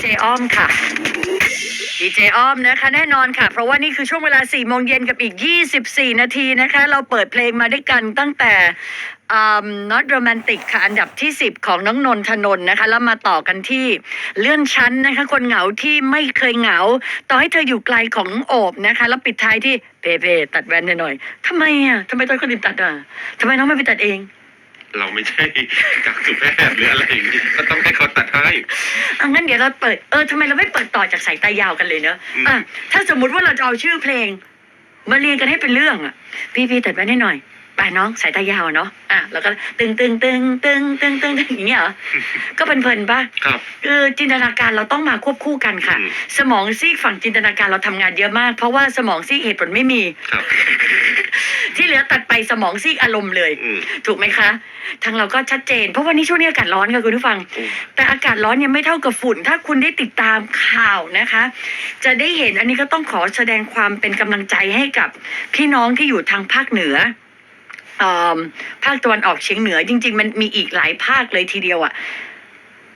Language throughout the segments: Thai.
เจอ้อมค่ะดีเจอ้อมนะคะแน่นอนค่ะ เพราะว่านี่คือช่วงเวลา4โมงเย็นกับอีก 24 นาทีนะคะ เราเปิดเพลงมาด้วยกันตั้งแต่ not romantic ค่ะ อันดับที่ 10 ของน้องนนทนนนะคะ แล้วมาต่อกันที่เลื่อนชั้นนะคะ คนเหงาที่ไม่เคยเหงา ต่อให้เธออยู่ไกลขององโอบนะคะ แล้วปิดท้ายที่เพเพตัดแว่นให้หน่อยทำไมอะทำไมต้องคนอื่นตัดอะทำไมน้องไม่ไปตัดเอง เราไม่ใช่จักษุแพทย์หรืออะไรอย่างนี้ก็ต้องให้เขาตัดให้อะงั้นเดี๋ยวเราเปิดเออทำไมเราไม่เปิดต่อจากสายตายาวกันเลยเนอะอืมอะถ้าสมมุติว่าเราจะเอาชื่อเพลง มาเรียงกันให้เป็นเรื่องอะ พี่พี่ตัดไว้ให้หน่อย ไปน้องสายตายาวอะเนาะอะแล้วก็ตึงตึงตึงตึงตึงตึงตึงอย่างเงี้ยเหรอก็เพลินๆป่ะครับ คือจินตนาการเราต้องมาควบคู่กันค่ะ อืม สมองซีกฝั่งจินตนาการเราทำงานเยอะมาก เพราะว่าสมองซีกเหตุผลไม่มี ครับ ที่เหลือตัดไปสมองซีกอารมณ์เลย อืมถูกไหมคะ ทางเราก็ชัดเจน เพราะวันนี้ช่วงนี้อากาศร้อนค่ะคุณผู้ฟังอืมแต่อากาศร้อนยังไม่เท่ากับฝุ่น ถ้าคุณได้ติดตามข่าวนะคะ จะได้เห็นอันนี้ก็ต้องขอแสดงความเป็นกำลังใจให้กับพี่น้องที่อยู่ทางภาคเหนือเอ่อ ภาคตะวันออกเฉียงเหนือ จริง ๆ มันมีอีกหลายภาคเลยทีเดียวอะ่ะ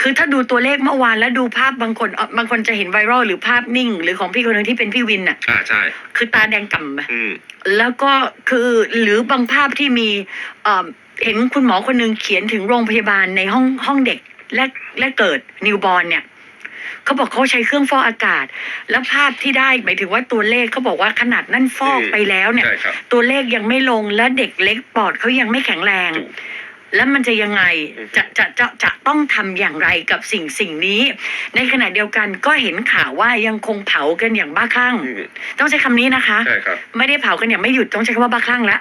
คือถ้าดูตัวเลขเมื่อวานแล้วดูภาพบางคนเอ่อบางคนจะเห็นไวรัลหรือภาพนิ่ง หรือของพี่คนหนึงที่เป็นพี่วินอะอ่าใช่ คือตาแดงก่ำอะอืมแล้วก็คือหรือบางภาพที่มีเอ่อเห็นคุณหมอคนหนึ่งเขียนถึงโรงพยาบาลในห้องห้องเด็กและและเกิดนิวบอลเนี่ย เขาบอกเขาใช้เครื่องฟอกอากาศ แล้วภาพที่ได้หมายถึงว่าตัวเลขเขาบอกว่าขนาดนั่นฟอกอืมไปแล้วเนี่ย ใช่ครับ ตัวเลขยังไม่ลงและเด็กเล็กปอดเขายังไม่แข็งแรง ถูก แล้วมันจะยังไงอืมจะจะจะจะต้องทำอย่างไรกับสิ่งสิ่งนี้ ในขณะเดียวกันก็เห็นข่าวว่ายังคงเผากันอย่างบ้าคลั่งอืมต้องใช้คำนี้นะคะใช่ครับไม่ได้เผากันอย่างไม่หยุดต้องใช้คำว่าบ้าคลั่งละ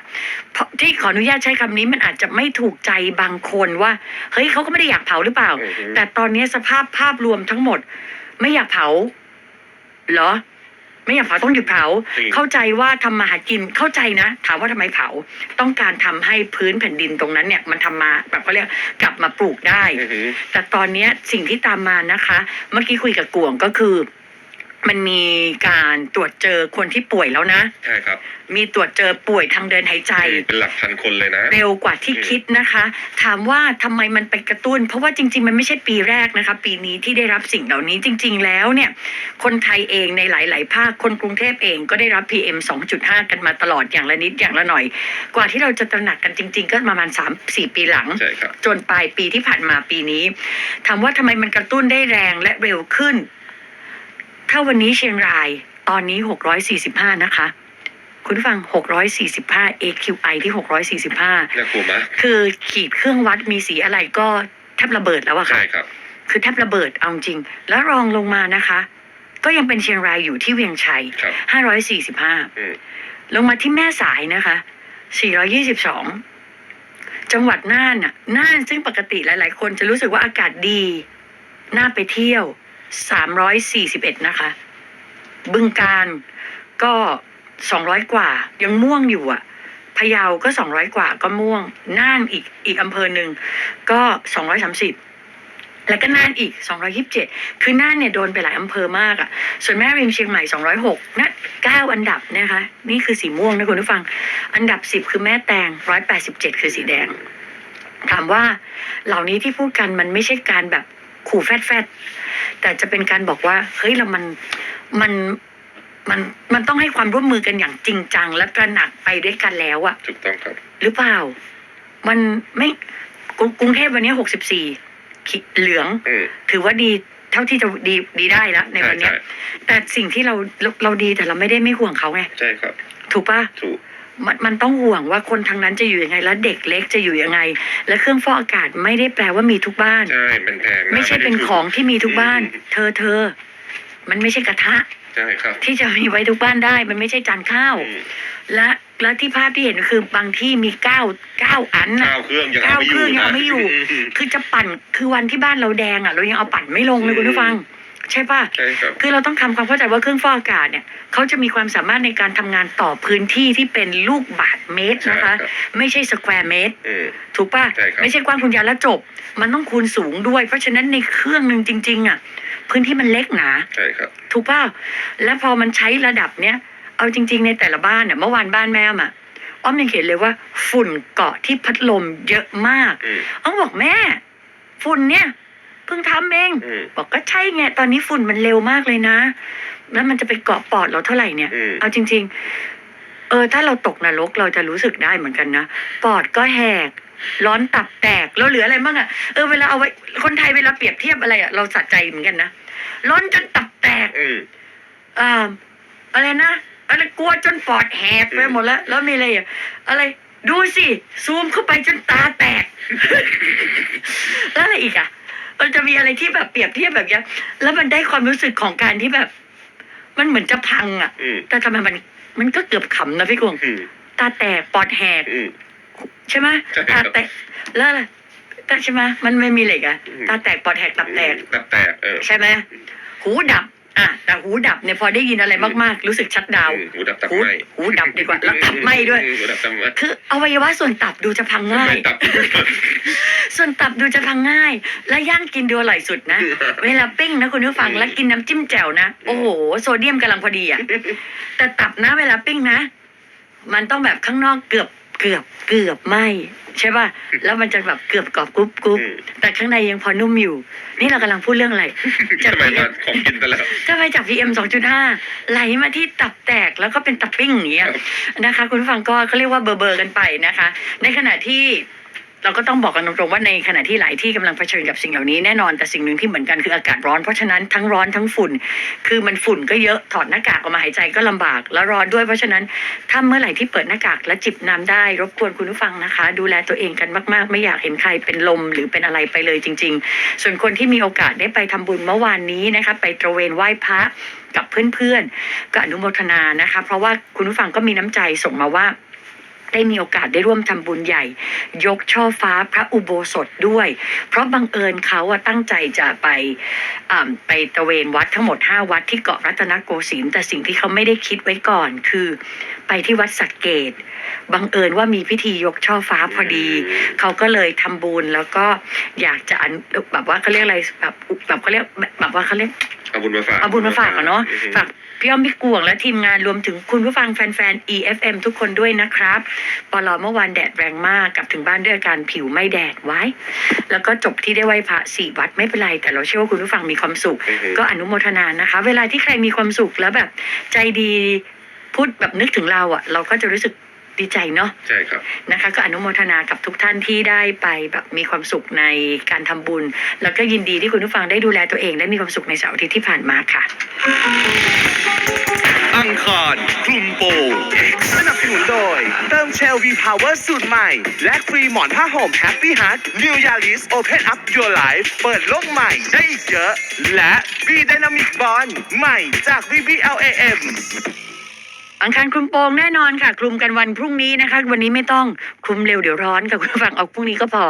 เพราะที่ขออนุญาตใช้คำนี้มันอาจจะไม่ถูกใจบางคนว่าเฮ้ยเขาก็ไม่ได้อยากเผาหรือเปล่าอือฮึแต่ตอนนี้สภาพภาพรวมทั้งหมด ไม่อยากเผาเหรอ ไม่อยากเผาต้องหยุดเผา จริง เข้าใจว่าทำมาหากินเข้าใจนะ ถามว่าทำไมเผา ต้องการทำให้พื้นแผ่นดินตรงนั้นเนี่ยมันทำมาแบบเขาเรียกกลับมาปลูกได้ อือหือ แต่ตอนเนี้ยสิ่งที่ตามมานะคะ เมื่อกี้คุยกับกวงก็คือ มันมีการตรวจเจอคนที่ป่วยแล้วนะ ใช่ครับมีตรวจเจอป่วยทางเดินหายใจ เป็นหลักพันคนเลยนะ เร็วกว่าที่คิดนะคะ ถามว่าทำไมมันไปกระตุ้น เพราะว่าจริง ๆ มันไม่ใช่ปีแรกนะคะ ปีนี้ที่ได้รับสิ่งเหล่านี้จริง ๆ แล้วเนี่ย คนไทยเองในหลาย ๆ ภาคคนกรุงเทพเองก็ได้รับ PM 2.5 กันมาตลอดอย่างละนิดอย่างละหน่อย กว่าที่เราจะตระหนักกันจริง ๆ ก็ประมาณ 3-4 ปีหลัง ใช่ครับ จนปลายปีที่ผ่านมาปีนี้ ถามว่าทำไมมันกระตุ้นได้แรงและเร็วขึ้น ถ้าวันนี้เชียงรายตอนนี้ 645 นะคะ คุณผู้ฟัง 645 AQI ที่ 645น่ากลัวมากคือขีดเครื่องวัดมีสีอะไรก็แทบระเบิดแล้วอะค่ะ ใช่ครับ คือแทบระเบิดเอาจริง แล้วรองลงมานะคะ ก็ยังเป็นเชียงรายอยู่ที่เวียงชัย ครับ545อืมลงมาที่แม่สายนะคะ 422 จังหวัดน่านน่ะน่านซึ่งปกติหลาย ๆ คนจะรู้สึกว่าอากาศดี น่าไปเที่ยว 341นะคะ บึงการก็200กว่า ยังม่วงอยู่อะพะเยาก็200กว่าก็ม่วง น่านอีกอีกอำเภอหนึ่งก็230แล้วก็น่านอีก 227 คือน่านเนี่ยโดนไปหลายอำเภอมากอะ่ะ ส่วนแม่ริมเชียงใหม่ 206นะ9อันดับนะคะ นี่คือสีม่วงนะคุณผู้ฟัง อันดับ 10 คือแม่แตง 187 คือสีแดง ถามว่าเหล่านี้ที่พูดกันมันไม่ใช่การแบบ ขู่แฟดแฟดๆแต่จะเป็นการบอกว่า เฮ้ยเรามันมันมันมันต้องให้ความร่วมมือกันอย่างจริงจัง และตระหนักไปด้วยกันแล้วอะถูกต้องครับ หรือเปล่า มันไม่กรุงกรุงเทพวันนี้หกสิบสี่เหลือง อืม ถือว่าดีเท่าที่จะดีดีได้แล้วในวันเนี้ย ใช่ แต่สิ่งที่เราเราเราดีแต่เราไม่ได้ไม่ห่วงเขาไง ใช่ครับ ถูกปะถูก มันมันต้องห่วงว่าคนทางนั้นจะอยู่ยังไง แล้วเด็กเล็กจะอยู่ยังไง และเครื่องฟอกอากาศไม่ได้แปลว่ามีทุกบ้าน ใช่เป็นแพงนะไม่ใช่เป็นด้ถูกของที่มีทุกบ้านอืมเธอเธอ มันไม่ใช่กระทะ ใช่ครับที่จะมีไว้ทุกบ้านได้ มันไม่ใช่จานข้าว อืมและและที่ภาพที่เห็นคือบางที่มีเก้าเก้าอันน่ะข้าวเครื่องยังข้าเอาวไม่อเครื่ยู่องยังนะเอาไม่อยู่มคือจะปั่นคือวันที่บ้านเราแดงอะ เรายังเอาปั่นไม่ลงเลยคุณผู้ฟัง ใช่ปะใช่ครับ คือเราต้องทำความเข้าใจว่าเครื่องฟอกอากาศเนี่ยเขาจะมีความสามารถในการทำงานต่อพื้นที่ที่เป็นลูกบาทเมตรนะคะ ใช่ครับ ไม่ใช่สแควร์เมตร อืม ถูกปะใช่ครับ ไม่ใช่กว้างคุณยาวแล้วจบ มันต้องคูณสูงด้วย เพราะฉะนั้นในเครื่องหนึ่งจริง ๆอะพื้นที่มันเล็กหนา ใช่ครับ ถูกป่ะ แล้วพอมันใช้ระดับเนี้ย เอาจริง ๆ ในแต่ละบ้านเนี่ยเมื่อวานบ้านแม่อ้อมอะอ้อมยังเห็นเลยว่า ฝุ่นเกาะที่พัดลมเยอะมาก อืม อ้อมบอกแม่ ฝุ่นเนี่ย เพิ่งทำเองอืม บอกก็ใช่ไงตอนนี้ฝุ่นมันเร็วมากเลยนะ แล้วมันจะไปเกาะปอดเราเท่าไหร่เนี่ยอืม เอาจริง ๆ เออ ถ้าเราตกนรกเราจะรู้สึกได้เหมือนกันนะปอดก็แหก ร้อนตับแตกแล้วเหลืออะไรบ้างอะเออเวลาเอาไว้คนไทยเวลาเปรียบเทียบอะไรอะเราสะใจเหมือนกันนะร้อนจนตับแตก อืม อ่าอะไรนะอะไรกลัวจนปอดแหกไปหมดแล้ว แล้วมีอะไรอะอะไร ดูสิ ซูมเข้าไปจนตาแตก แล้วอะไรอีกอะ มันจะมีอะไรที่แบบเปรียบเทียบแบบเนี้ยแล้วมันได้ความรู้สึกของการที่แบบ มันเหมือนจะพังอะ อืมแต่ทำไมมันมันก็เกือบขำนะพี่กวงอืมตาแตกปอดแหกอืม ใช่ไหมใช่ครับตาแตกแล้วอะไรแต่ใช่ไหมมันไม่มีเหล็กอะอืมตาแตกปอดแหกตับแตกตับแตกเออ ใช่ไหมหูดับ อะแต่หูดับเนี่ยพอได้ยินอะไรมากๆ รู้สึกชัดดาวน์อืมหูดับตับหูไหมหูดับดีกว่าแล้วตับไหมด้วย หูดับตับไหมคืออวัยวะส่วนตับดูจะพังง่าย ตับ ส่วนตับดูจะพังง่าย และย่างกินดูอร่อยสุดนะ เวลาปิ้งนะคุณผู้ฟังอืมแล้วกินน้ำจิ้มแจ่วนะ โอ้โห โซเดียมกำลังพอดีอะ แต่ตับนะเวลาปิ้งนะ มันต้องแบบข้างนอกเกือบ เกือบเกือบไหมใช่ป่ะแล้วมันจะแบบเกือบกรอบกรุบกรุบอืมแต่ข้างในยังพอนุ่มอยู่ นี่เรากำลังพูดเรื่องอะไรจากทำไมพีมาของกินแต่แล้วจะไปจาก PM 2.5ไหลมาที่ตับแตกแล้วก็เป็นตับปิ้งอย่างเงี้ยนะคะ คุณผู้ฟังก็เขาเรียกว่าเบอร์เบอร์กันไปนะคะ ในขณะที่ เราก็ต้องบอกกันตรงๆว่าในขณะที่หลายที่กำลังเผชิญกับสิ่งเหล่านี้แน่นอนแต่สิ่งหนึ่งที่เหมือนกันคืออากาศร้อนเพราะฉะนั้นทั้งร้อนทั้งฝุ่น คือมันฝุ่นก็เยอะถอดหน้ากากออกมาหายใจก็ลำบาก แล้วร้อนด้วยเพราะฉะนั้นถ้าเมื่อไหร่ที่เปิดหน้ากากและจิบน้ำได้ รบกวนคุณผู้ฟังนะคะ ดูแลตัวเองกันมากๆ ไม่อยากเห็นใครเป็นลมหรือเป็นอะไรไปเลยจริง ๆ ส่วนคนที่มีโอกาสได้ไปทำบุญเมื่อวานนี้นะคะไปตระเวนไหว้พระกับเพื่อนๆก็อนุโมทนานะคะ เพราะว่าคุณผู้ฟังก็มีน้ำใจส่งมาว่า ได้มีโอกาสได้ร่วมทำบุญใหญ่ ยกช่อฟ้าพระอุโบสถด้วย เพราะบังเอิญเขาอะตั้งใจจะไปไปตระเวนวัดทั้งหมด 5 วัดที่เกาะรัตนโกสินทร์แต่สิ่งที่เขาไม่ได้คิดไว้ก่อนคือไปที่วัดสักเกตบังเอิญว่ามีพิธียกช่อฟ้าพอดี เขาก็เลยทำบุญแล้วก็อยากจะอนุแบบว่าเขาเรียกอะไรแบบแบบเขาเรียกแบบว่าเขาเรียก เอาบุญมาฝากเอาบุญมาฝากอะเนาะอืมฝากพี่อ้อมพี่กวงและทีมงานรวมถึงคุณผู้ฟังแฟนๆ EFM ทุกคนด้วยนะครับปลอเมื่อวานแดดแรงมากกลับถึงบ้านด้วยอาการผิวไม่แดดไว้ แล้วก็จบที่ได้ไหว้พระสี่วัดไม่เป็นไร แต่เราเชื่อว่าคุณผู้ฟังมีความสุขอืมก็อนุโมทนานะคะ เวลาที่ใครมีความสุขแล้วแบบใจดีพูดแบบนึกถึงเราอะเราก็จะรู้สึก ดีใจเนาะใช่ครับนะคะ ก็อนุโมทนากับทุกท่านที่ได้ไปแบบมีความสุขในการทำบุญ แล้วก็ยินดีที่คุณผู้ฟังได้ดูแลตัวเองและมีความสุขในเสาร์อาทิตย์ที่ผ่านมาค่ะ อังคารคลุมโปงสนับสนุนโดย เติมเชลวีพาวเวอร์สูตรใหม่ และฟรีหมอนผ้าห่มแฮปปี้ฮ a ร์ t New Yaris Open Up Your Life เปิดโลกใหม่ได้อีกเยอะ และ B Dynamic Bond ใหม่จาก VBLAM อังคารคลุมโปงแน่นอนค่ะ คลุมกันวันพรุ่งนี้นะคะ วันนี้ไม่ต้องคลุมเร็วเดี๋ยวร้อนค่ะคุณผู้ฟังเอาพรุ่งนี้ก็พอ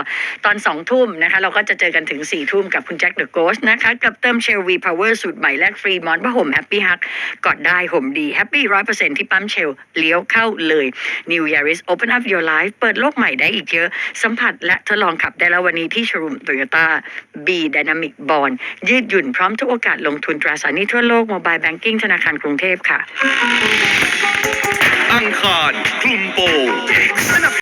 ตอนสองทุ่มนะคะ เราก็จะเจอกันถึงสี่ทุ่มกับคุณแจ็คเดอะโกสนะคะ กับเติมเชลวีพาวเวอร์สูตรใหม่แลกฟรีมอนผ้าห่มแฮปปี้ฮักกอดได้ห่มดีแฮปปี้ร้อยเปอร์เซ็นที่ปั๊มเชลเลี้ยวเข้าเลย New Yaris Open Up Your Life เปิดโลกใหม่ได้อีกเยอะ สัมผัสและทดลองขับได้แล้ววันนี้ที่ชรุมโตโยต้า B Dynamic Bond ยืดหยุ่นพร้อมทุกโอกาสลงทุนตราสารหนี้ทั่วโลก Mobile Banking ธนาคารกรุงเทพค่ะ อังคารคลุมโปงสนับ